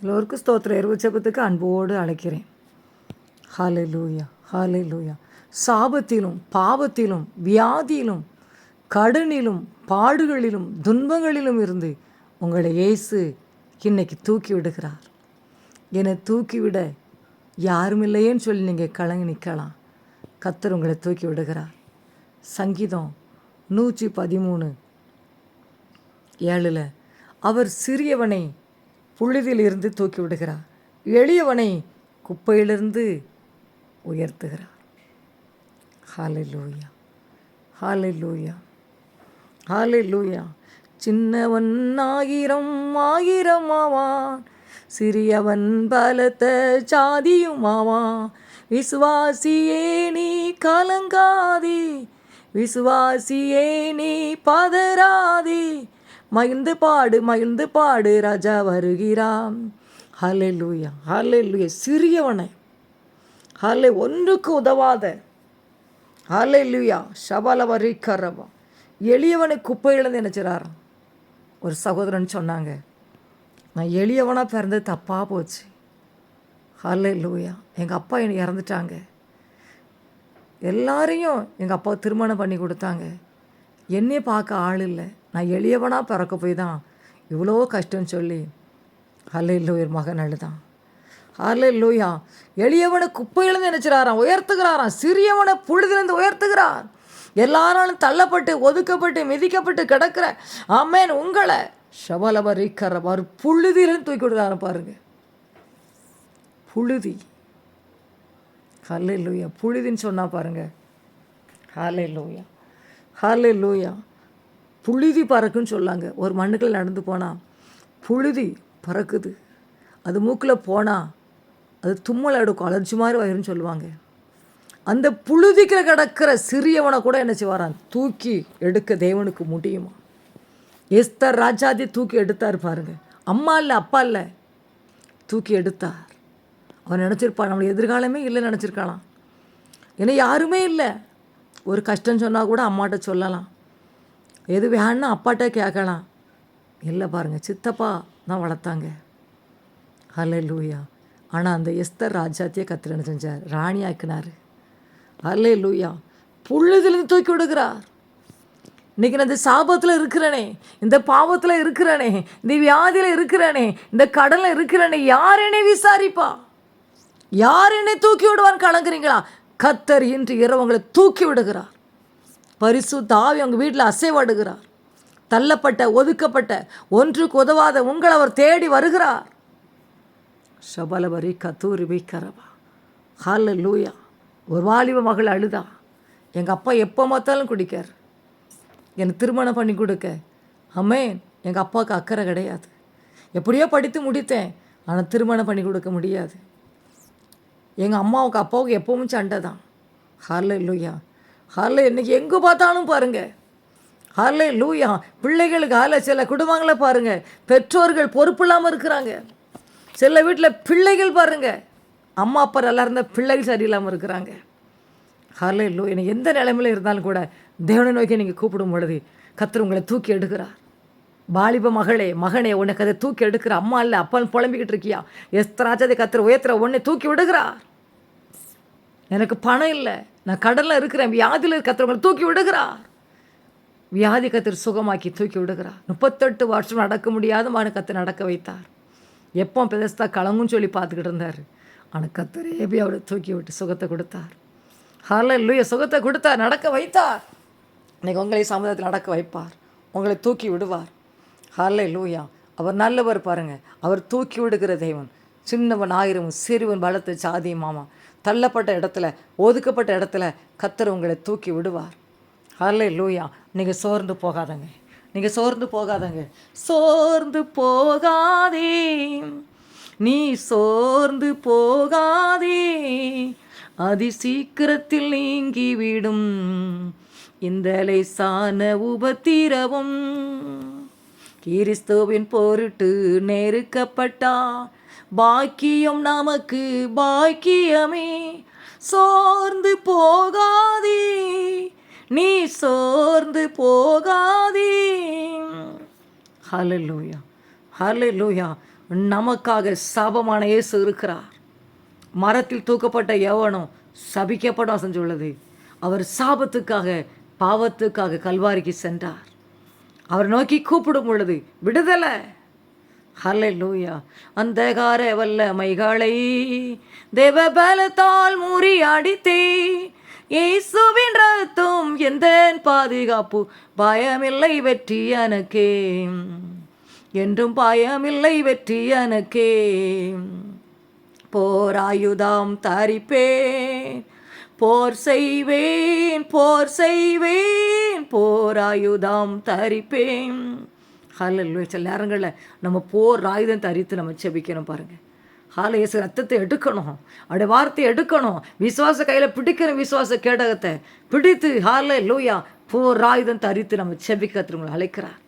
எல்லோருக்கும் ஸ்தோத்திர எருவச்சபத்துக்கு அன்போடு அழைக்கிறேன். ஹாலே லூயா ஹாலே லூயா சாபத்திலும் பாவத்திலும் வியாதியிலும் கடனிலும் பாடுகளிலும் துன்பங்களிலும் இருந்து உங்களை இயேசு இன்னைக்கு தூக்கி விடுகிறார். என்னை தூக்கிவிட யாரும் இல்லையேன்னு சொல்லி நீங்கள் கலங்கி நிற்கலாம். கத்தர் உங்களை தூக்கி விடுகிறார். சங்கீதம் நூற்றி பதிமூணு ஏழில் அவர் சிறியவனை புழுதியிலிருந்து தூக்கி விடுகிறார் எளியவனை குப்பையிலிருந்து உயர்த்துகிறார் ஹாலை லூயா ஹாலை லூயா ஹாலை லூயா சின்னவன் ஆயிரம் ஆயிரம் ஆவான் சிறியவன் பலத்த சாதியும் ஆவான் விசுவாசியே நீ கலங்காதே. விசுவாசியே நீ பதறாதே. மகிழ்ந்து பாடு மகிழ்ந்து பாடு ராஜா வருகிறான் ஹலே லூயா ஹலே லூயா சிறியவனை ஹலே ஒன்றுக்கு உதவாத. ஹலே லூயா சபல வரிக்கரவா எளியவனை குப்பையிலேருந்து நினச்சிடாராம் ஒரு சகோதரன் சொன்னாங்க நான் எளியவனாக பிறந்தது தப்பாக போச்சு. ஹலே லூயா எங்கள் அப்பா என்னை இறந்துட்டாங்க. எல்லாரையும் எங்கள் அப்பா திருமணம் பண்ணி கொடுத்தாங்க. என்னையே பார்க்க ஆள் இல்லை. நான் எளியவனாக பிறக்க போய் தான் இவ்வளோ கஷ்டம்னு சொல்லி ஹலே லூயர் மகன் அழுதான். ஹலே லோயா எளியவனை குப்பையிலேருந்து நினச்சிடாராம் உயர்த்துகிறாராம் சிறியவனை புழுதிலேருந்து உயர்த்துகிறார். எல்லாராலும் தள்ளப்பட்டு ஒதுக்கப்பட்டு மிதிக்கப்பட்டு கிடக்கிற ஆமேன் உங்களை ஷபலபரிக்கர ஒரு புழுதியிலேருந்து தூக்கி விடுறாரு பாருங்க. புழுதி. ஹலே லூயா புழுதின்னு சொன்னால் பாருங்க. ஹாலே லூயா ஹாலே லூயா புழுதி பறக்குன்னு சொல்லாங்க. ஒரு மண்ணுக்குள்ள நடந்து போனால் புழுதி பறக்குது. அது மூக்கில் போனால் அது தும்மல் எடுக்கும் அலர்ஜி மாதிரி வயிறுன்னு சொல்லுவாங்க. அந்த புழுதிக்கிற கிடக்கிற சிறியவனை கூட என்ன செய்வாரான் தூக்கி எடுக்க தேவனுக்கு முடியுமா? எஸ்தர் ராஜாதி தூக்கி எடுத்தார் பாருங்க. அம்மா இல்லை அப்பா இல்லை. தூக்கி எடுத்தார். அவன் நினச்சிருப்பான் நம்மளுக்கு எதிர்காலமே இல்லை நினச்சிருக்கலாம். ஏன்னா யாருமே இல்லை. ஒரு கஷ்டம் சொன்னால் கூட அம்மாட்ட சொல்லலாம். எது வேணும்னா அப்பாட்ட கேட்கலாம். இல்லை பாருங்கள் சித்தப்பா தான் வளர்த்தாங்க. ஹலே லூயா ஆனால் அந்த எஸ்தர் ராஜாத்தியே கத்திரன்னு செஞ்சார்? ராணி ஆக்கினார். அல்ல லூயா புழுதுலேருந்து தூக்கி விடுகிறார். இன்றைக்கி நான் இந்த சாபத்தில் இருக்கிறனே இந்த பாவத்தில் இருக்கிறனே இந்த வியாதியில் இருக்கிறனே இந்த கடலில் இருக்கிறனே யார் என்னை விசாரிப்பா? யார் என்னை தூக்கி விடுவான்னு கலங்குறீங்களா? கத்தர் இன்று இரவு உங்களை தூக்கி விடுகிறார். பரிசு தாவி அவங்க வீட்டில் அசைவாடுகிறார். தள்ளப்பட்ட ஒதுக்கப்பட்ட ஒன்றுக்கு உதவாத உங்களை அவர் தேடி வருகிறார். சபலபரி கத்தூரி வைக்கரவா ஹால லூயா ஒரு வாலிப மகள் அழுதா. எங்கள் அப்பா எப்போ பார்த்தாலும் குடிக்கார். எனக்கு திருமணம் பண்ணி கொடுக்க. அம்மேன் எங்கள் அப்பாவுக்கு அக்கறை கிடையாது. எப்படியோ படித்து முடித்தேன். ஆனால் திருமணம் பண்ணி கொடுக்க முடியாது. எங்கள் அம்மாவுக்கு அப்பாவுக்கு எப்பவும் சண்டை தான். ஹாலே லூயா ஹாலே இன்றைக்கி எங்கே பார்த்தாலும் பாருங்கள் ஹாலே லூயா பிள்ளைகளுக்கு ஹாலே சில குடும்பங்களை பாருங்கள் பெற்றோர்கள் பொறுப்பு இல்லாமல் இருக்கிறாங்க. சில வீட்டில் பிள்ளைகள் பாருங்கள் அம்மா அப்பா நல்லா இருந்தால் பிள்ளைகள் சரியில்லாமல் இருக்கிறாங்க. ஹாலே லூ எனக்கு எந்த நிலைமையில் இருந்தாலும் கூட தேவனை நோக்கி நீங்கள் கூப்பிடும் பொழுது கத்தர் உங்களை தூக்கி எடுக்கிறார். வாலிப மகளே மகனே உனக்கு அதை தூக்கி எடுக்கிற அம்மா இல்லை அப்பான்னு புலம்பிக்கிட்டு இருக்கியா? எஸ்தராஜதை கத்திர உயர்த்துற உன்னை தூக்கி விடுகிறார். எனக்கு பணம் இல்லை. நான் கடலில் இருக்கிறேன். வியாதியில் கத்தர் தூக்கி விடுகிறார். வியாதி கத்திர சுகமாக்கி தூக்கி விடுகிறார். முப்பத்தெட்டு வருஷம் நடக்க முடியாத மகனை கத்து நடக்க வைத்தார். எப்போ பெதஸ்தா கலங்கும் சொல்லி பார்த்துக்கிட்டு இருந்தார். ஆனால் கத்தர் ஏபி அவரை தூக்கி விட்டு சுகத்தை கொடுத்தார். ஹால லூய சுகத்தை கொடுத்தார். நடக்க வைத்தார். இன்னைக்கு உங்களை சமுதாயத்தில் நடக்க வைப்பார். உங்களை தூக்கி விடுவார். ஹாலே லூயா அவர் நல்லவர் பாருங்கள் அவர் தூக்கி விடுகிற தெய்வன் சின்னவன் ஆயிரமும் சிறுவன் பலத்து சாதி மாமா தள்ளப்பட்ட இடத்துல ஒதுக்கப்பட்ட இடத்துல கத்தர் உங்களை தூக்கி விடுவார். அல்ல லூயா நீங்கள் சோர்ந்து போகாதங்க. நீங்கள் சோர்ந்து போகாதங்க. சோர்ந்து போகாதே. நீ சோர்ந்து போகாதே. அதி சீக்கிரத்தில் நீங்கிவிடும். இந்த லேசான உபத்திரவும். கிறிஸ்துவின் பொருட்டு நெருக்கப்பட்டா. பாக்கியம் நமக்கு பாக்கியமே. சோர்ந்து போகாதே. நீ சோர்ந்து போகாதே. ஹலலூயா ஹலலூயா நமக்காக சாபமான இயேசு இருக்கிறார். மரத்தில் தூக்கப்பட்ட எவனும் சபிக்கப்படும் செஞ்சுள்ளது. அவர் சாபத்துக்காக பாவத்துக்காக கல்வாரிக்கு சென்றார். அவர் நோக்கி கூப்பிடும் பொழுது விடுதலை! ஹலே லூயா அந்தகார வல்லமைகளை தேவ பலத்தால் முறியடித்தே. இயேசுவின் ரத்தம் எந்த பாதுகாப்பு? பயமில்லை வெற்றி எனக்கே. என்றும் பயமில்லை வெற்றி எனக்கே. போராயுதாம் தரிப்பேன். போர் செய்வேன் போர் செய்வேன் போராயுதாம் தரிப்பேன். ஹalleluya. சில நேரங்களில் நம்ம போர் ஆயுதம் தரித்து நம்ம செபிக்கணும் பாருங்கள் ஹால இயேசு ரத்தத்தை எடுக்கணும். அவருடைய வார்த்தையை எடுக்கணும். விசுவாச கையில் பிடிக்கணும் விசுவாச கேடகத்தை பிடித்து ஹால லூயா போர் ஆயுதம் தரித்து நம்ம செபிக்க அழைக்கிறார்.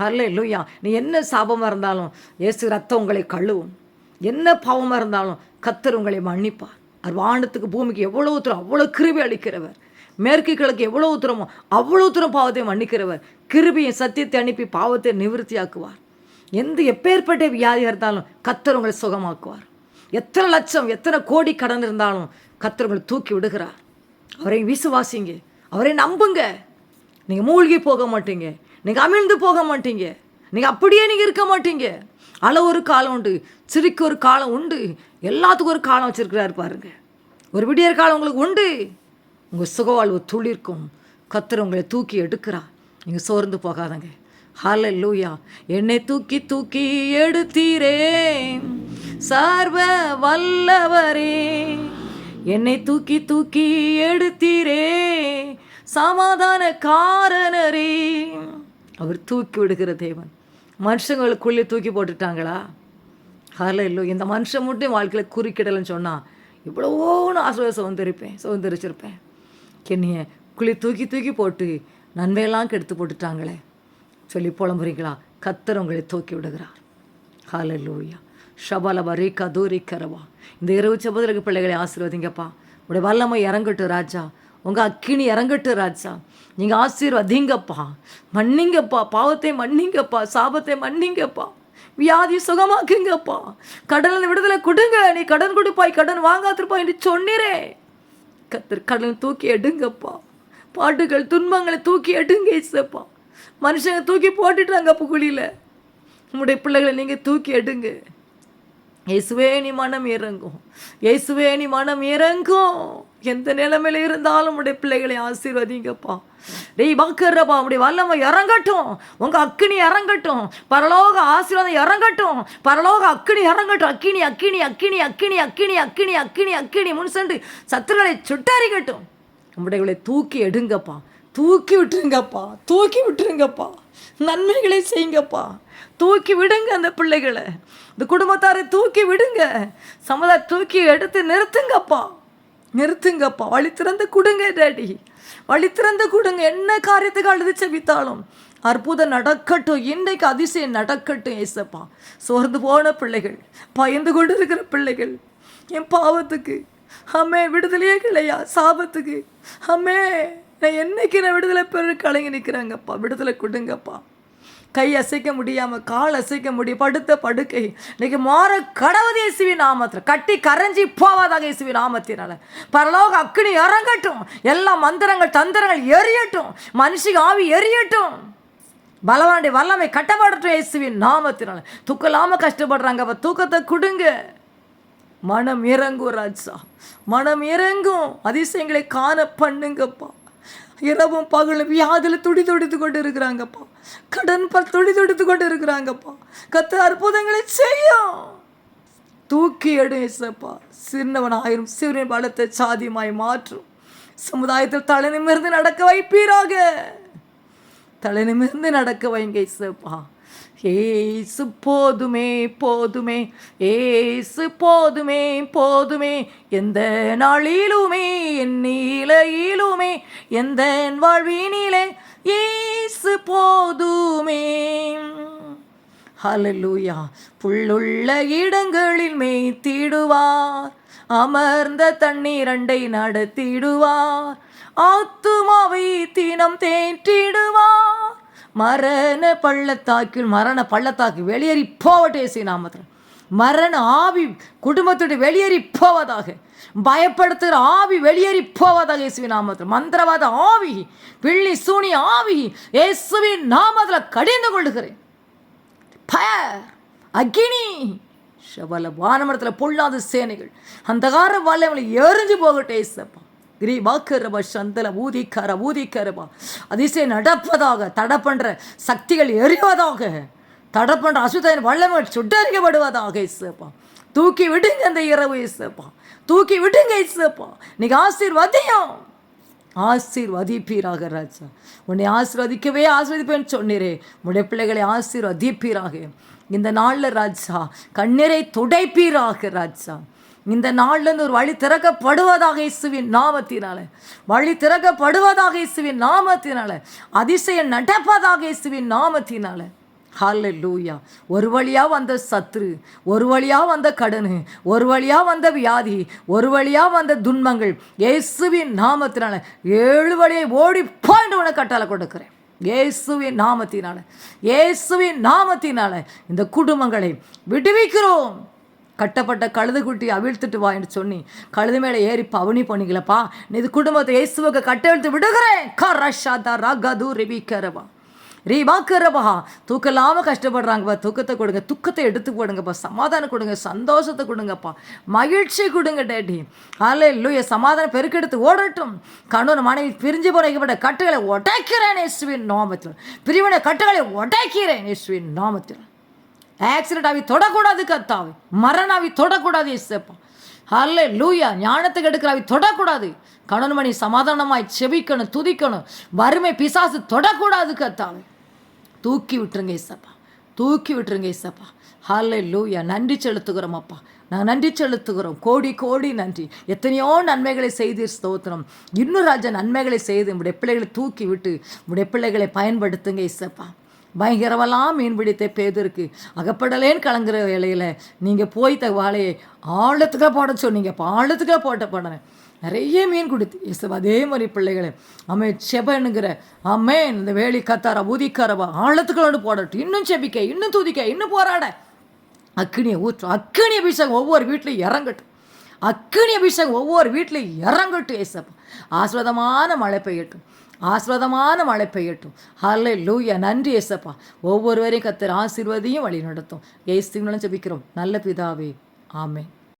ஹல்லே லூயா நீ என்ன சாபமாக இருந்தாலும் இயேசு ரத்தம் உங்களை கழுவும். என்ன பாவமாக இருந்தாலும் கத்தர் உங்களை மன்னிப்பார். அவர் வானத்துக்கு பூமிக்கு எவ்வளோ தூரம் அவ்வளோ கிருவி அளிக்கிறவர். மேற்கு கிழக்கு எவ்வளோ தூரமோ அவ்வளோ தூரம் பாவத்தை மன்னிக்கிறவர். கிருபியை சத்தியத்தை அனுப்பி பாவத்தை நிவர்த்தியாக்குவார். எந்த எப்பேற்பட்ட வியாதியாக இருந்தாலும் கத்தர் உங்களை சுகமாக்குவார். எத்தனை லட்சம் எத்தனை கோடி கடன் இருந்தாலும் கத்தர் உங்களை தூக்கி விடுகிறார். அவரை விசுவாசிங்க. அவரை நம்புங்க. நீங்கள் மூழ்கி போக மாட்டீங்க. நீங்கள் அமிழ்ந்து போக மாட்டீங்க. நீங்கள் அப்படியே நீங்கள் இருக்க மாட்டீங்க. அளவு ஒரு காலம் உண்டு சிரிக்கு ஒரு காலம் உண்டு. எல்லாத்துக்கும் ஒரு காலம் வச்சுருக்கிறாரு பாருங்க. ஒரு விடியற் காலம் உங்களுக்கு உண்டு. உங்கள் சுகவாழ்வு துளிர்க்கும். கத்தர் உங்களை தூக்கி எடுக்கிறா நீங்கள் சோர்ந்து போகாதங்க. ஹால லூயா என்னை தூக்கி தூக்கி எடுத்தீரே சார்வ வல்லவரே. என்னை தூக்கி தூக்கி எடுத்தீரே. சமாதான காரணரே. அவர் தூக்கி விடுகிற தேவன். மனுஷங்களுக்குள்ளே தூக்கி போட்டுட்டாங்களா? ஹால இல்லை இந்த மனுஷன் மட்டும் வாழ்க்கையில் குறுக்கிடலன்னு சொன்னால் இவ்வளவோ நான் ஆசுவ சுதந்திரிப்பேன் சுதந்திரிச்சிருப்பேன் என்னைய குழி தூக்கி தூக்கி போட்டு நன்மையெல்லாம் கெடுத்து போட்டுட்டாங்களே. சொல்லி புலம்புறீங்களா? கத்தர் உங்களை தூக்கி விடுகிறார். ஹால லூயா ரீக்கா ரீகா தூரிக்கரவா இந்த இரவு செபதற்கு பிள்ளைகளை ஆசீர்வதிங்கப்பா. உடைய வல்லமை இறங்கட்டும் ராஜா. உங்கள் அக்கினி இறங்கட்டும் ராஜா. நீங்கள் ஆசீர்வதிங்கப்பா. மன்னிங்கப்பா. பாவத்தை மன்னிங்கப்பா. சாபத்தை மன்னிங்கப்பா. வியாதி சுகமாக்குங்கப்பா. கடலில் விடுதலை கொடுங்க. நீ கடன் கொடுப்பாய். கடன் வாங்காத்திருப்பாய் என்று சொன்னிரே. கத்தர் கடல் தூக்கி எடுங்கப்பா. பாட்டுகள் துன்பங்களை தூக்கி எடுங்க இசப்பா மனுஷங்க தூக்கி போட்டுட்டாங்க அப்போ குழியில். உங்களுடைய பிள்ளைகளை நீங்கள் தூக்கி எடுங்க. இயேசுவே நீ மனம் இறங்கும். இயேசுவே நீ மனம் இறங்கும். எந்த நிலைமையில இருந்தாலும் உடைய பிள்ளைகளை ஆசீர்வதிங்கப்பா. டெய் பாக்கறப்பா அப்படி வல்லமை இறங்கட்டும். உங்க அக்கினி இறங்கட்டும். பரலோக ஆசீர்வாதம் இறங்கட்டும். பரலோக அக்கினி இறங்கட்டும். அக்கினி அக்கினி அக்கினி அக்கினி அக்கினி அக்கினி அக்கினி அக்கினி முன் சென்று சத்துருகளை சுட்டறிகட்டும் உங்களுடைய தூக்கி எடுங்கப்பா. தூக்கி விட்டுருங்கப்பா. தூக்கி விட்டுருங்கப்பா. நன்மைகளை செய்யுங்கப்பா. தூக்கி விடுங்க அந்த பிள்ளைகளை. இந்த குடும்பத்தாரை தூக்கி விடுங்க. சமுதாய தூக்கி எடுத்து நிறுத்துங்கப்பா. நிறுத்துங்கப்பா வழி திறந்து கொடுங்க டேடி வழி திறந்து கொடுங்க. என்ன காரியத்துக்கு அழுது செவித்தாலும். அற்புதம் நடக்கட்டும். இன்றைக்கு அதிசயம் நடக்கட்டும் ஏசப்பா. சோர்ந்து போன பிள்ளைகள் பயந்து கொண்டு இருக்கிற பிள்ளைகள் என் பாவத்துக்கு. அம்மே விடுதலையே கிடையா சாபத்துக்கு. அம்மே நான் என்னைக்கு நான் விடுதலை பெற கலங்கி நிற்கிறாங்கப்பா. விடுதலை கொடுங்கப்பா. கை அசைக்க முடியாமல் கால் அசைக்க முடியும். படுத்த படுக்கை. இன்னைக்கு மாற கடவுள் இயேசுவி நாமத்தில். கட்டி கரைஞ்சி போவாதாக இயேசுவி நாமத்தினால. பரலோக அக்னி இறங்கட்டும். எல்லா மந்திரங்கள் தந்திரங்கள் எரியட்டும். மனுஷிக்கு ஆவி எரியட்டும். பலவாண்டி வல்லமை கட்டப்படட்டும் இயேசுவின் நாமத்தினால. தூக்கலாமல் கஷ்டப்படுறாங்க. அப்போ தூக்கத்தை கொடுங்க. மனம் இறங்கும் ராஜா. மனம் இறங்கும். அதிசயங்களை காண பண்ணுங்கப்பா. இரவும் பகலும் வியாதியில் துடி துடித்து கொண்டு இருக்கிறாங்கப்பா கடன் ப துடி துடித்து கொண்டு இருக்கிறாங்கப்பா கத்த அற்புதங்களை செய்யும். தூக்கி எடும் இசப்பா சின்னவன் ஆயிரும் சிறுவனின் பலத்தை சாதியமாய் மாற்றும். சமுதாயத்தில் தலை நிமிர்ந்து நடக்க வைப்பீராக. தலை நிமிர்ந்து நடக்க வைங்க இசப்பா ஏசு போதுமே போதுமே. ஏசு போதுமே போதுமே. எந்த நாளிலுமே என் நீலையிலுமே. எந்த வாழ்வினிலே ஏசு போதுமே ஹலலூயா புல்லுள்ள இடங்களில் மேய்த்திடுவார். அமர்ந்த தண்ணீரண்டை நடத்திடுவார். ஆத்துமாவை தினம் தேற்றிடுவார். மரண பள்ளத்தாக்கில் மரண பள்ளத்தாக்கு வெளியேறி போவட்டேசி நாமத்தில் மரண ஆவி குடும்பத்தோடு வெளியேறி போவதாக. பயப்படுத்துகிற ஆவி வெளியேறி போவதாக இயேசுவின் நாமத்தில். மந்திரவாத ஆவி பிள்ளி சூனி ஆவி இயேசுவின் நாமத்தில் கடிந்து கொள்ளுகிறேன். பயர் அக்கினி ஷபல வானமரத்தில் பொல்லாத சேனைகள் அந்தகார வல்லவங்களை எரிஞ்சு போகட்டே சப்பா கிரி வாக்குறவா சந்தல ஊதிக்கார ஊதிக்காரவா அதிசயம் நடப்பதாக தடை பண்ணுற சக்திகள் எறிவதாக தடை பண்ணுற அசுத்தையின் வல்லமை சுட்டரிக்கப்படுவதாக இசப்பா தூக்கி விடுங்க அந்த இரவு இசப்பா தூக்கி விடுங்க இசப்பா நீங்க ஆசீர்வதியும் ஆசீர்வதிப்பீராக ராஜா. உன்னை ஆசீர்வதிக்கவே ஆசீர்வதிப்பேன்னு சொன்னீரே. உடைய பிள்ளைகளை ஆசீர்வதிப்பீராக. இந்த நாளில் ராஜா கண்ணீரை துடைப்பீராக ராஜா. இந்த நாள்லேருந்து ஒரு வழி திறக்கப்படுவதாக இசுவின் நாமத்தினால. வழி திறக்கப்படுவதாக இசுவின் நாமத்தினால. அதிசயம் நடப்பதாக இசுவின் நாமத்தினால. ஹalleluya ஒரு வழியாக வந்த சத்ரு ஒரு வழியாக வந்த கடன் ஒரு வழியாக வந்த வியாதி ஒரு வழியாக வந்த துன்பங்கள். இயேசுவின் நாமத்தினால ஏழு வழியை ஓடி போயிட்டு உனக்கு கட்டளை கொடுக்குறேன். இயேசுவின் நாமத்தினால இயேசுவின் நாமத்தினால இந்த குடும்பங்களை விடுவிக்கிறோம். கட்டப்பட்ட கழுது குட்டி அவிழ்த்துட்டு வா என்று சொன்னி கழுது மேலே ஏறி பவனி பண்ணிக்கலப்பா இது குடும்பத்தை இயேசுவுக்கு கட்டெழுத்து விடுகிறேன். கரஷாதா ரகது ரிபிக்கரவா. ரீபாக்கிறப்பா தூக்கம் இல்லாமல் கஷ்டப்படுறாங்கப்பா. தூக்கத்தை கொடுங்க. துக்கத்தை எடுத்து போடுங்கப்பா. சமாதானம் கொடுங்க. சந்தோஷத்தை கொடுங்கப்பா. மகிழ்ச்சி கொடுங்க டேடி. அல்ல இல்லையா சமாதானம் பெருக்கெடுத்து ஓடட்டும். கணவன் மனைவி பிரிஞ்சு போறப்பட்ட கட்டுகளை உடைக்கிறேன் இயேசுவின் நாமத்தில். பிரிவினை கட்டுகளை உடைக்கிறேன் இயேசுவின் நாமத்தில். ஆக்சிடென்ட் ஆகி தொடக்கூடாது கத்தாவே மரண ஆகி தொடக்கூடாது இசப்பா அல்ல லூயா ஞானத்துக்கு எடுக்கிற அவை தொடக்கூடாது. கணவன்மணி சமாதானமாய் செபிக்கணும் துதிக்கணும். வறுமை பிசாசு தொடக்கூடாது கத்தாவே தூக்கி விட்டுருங்க இசப்பா தூக்கி விட்டுருங்க இசப்பா ஹல்லே லூயா நன்றி செலுத்துகிறோம் அப்பா. நான் நன்றி செலுத்துகிறோம். கோடி கோடி நன்றி. எத்தனையோ நன்மைகளை செய்தீர் ஸ்தோத்திரம். இன்னும் ராஜா நன்மைகளை செய்து உடைய பிள்ளைகளை தூக்கி விட்டு உடைய பிள்ளைகளை பயன்படுத்துங்க இசப்பா பயங்கரமெல்லாம் மீன் பிடித்த பேதருக்கு அகப்படலேன்னு கலங்குற வேலையில் நீங்கள் போய் த வாழையை ஆழத்துக்காக போட சொன்னீங்கப்பா. ஆழத்துக்காக போட்ட போனேன் நிறைய மீன் கொடுத்து இயேசு அதே மாதிரி பிள்ளைகளை அம்மே செபனுங்கிற அம்மே இந்த வேலி கத்தாரா ஊதிக்காரவா ஆழத்துக்களோடு போடட்டும். இன்னும் செபிக்க இன்னும் துதிக்க இன்னும் போராட. அக்கினியை ஊற்றும் அக்கினி அபிஷேகம் ஒவ்வொரு வீட்லையும் இறங்கட்டும். அக்கினி அபிஷேகம் ஒவ்வொரு வீட்லையும் இறங்கட்டும் ஏசப்பா ஆஸ்வதமான மழை பெய்யட்டும். ஆஸ்வதமான மழை பெய்யட்டும். ஹல்லே லூயா நன்றி ஏசப்பா ஒவ்வொருவரையும் கத்தர் ஆசீர்வதியும் வழி நடத்தும் ஏசுங்களும் ஜெபிக்கிறோம் நல்ல பிதாவே ஆமென்.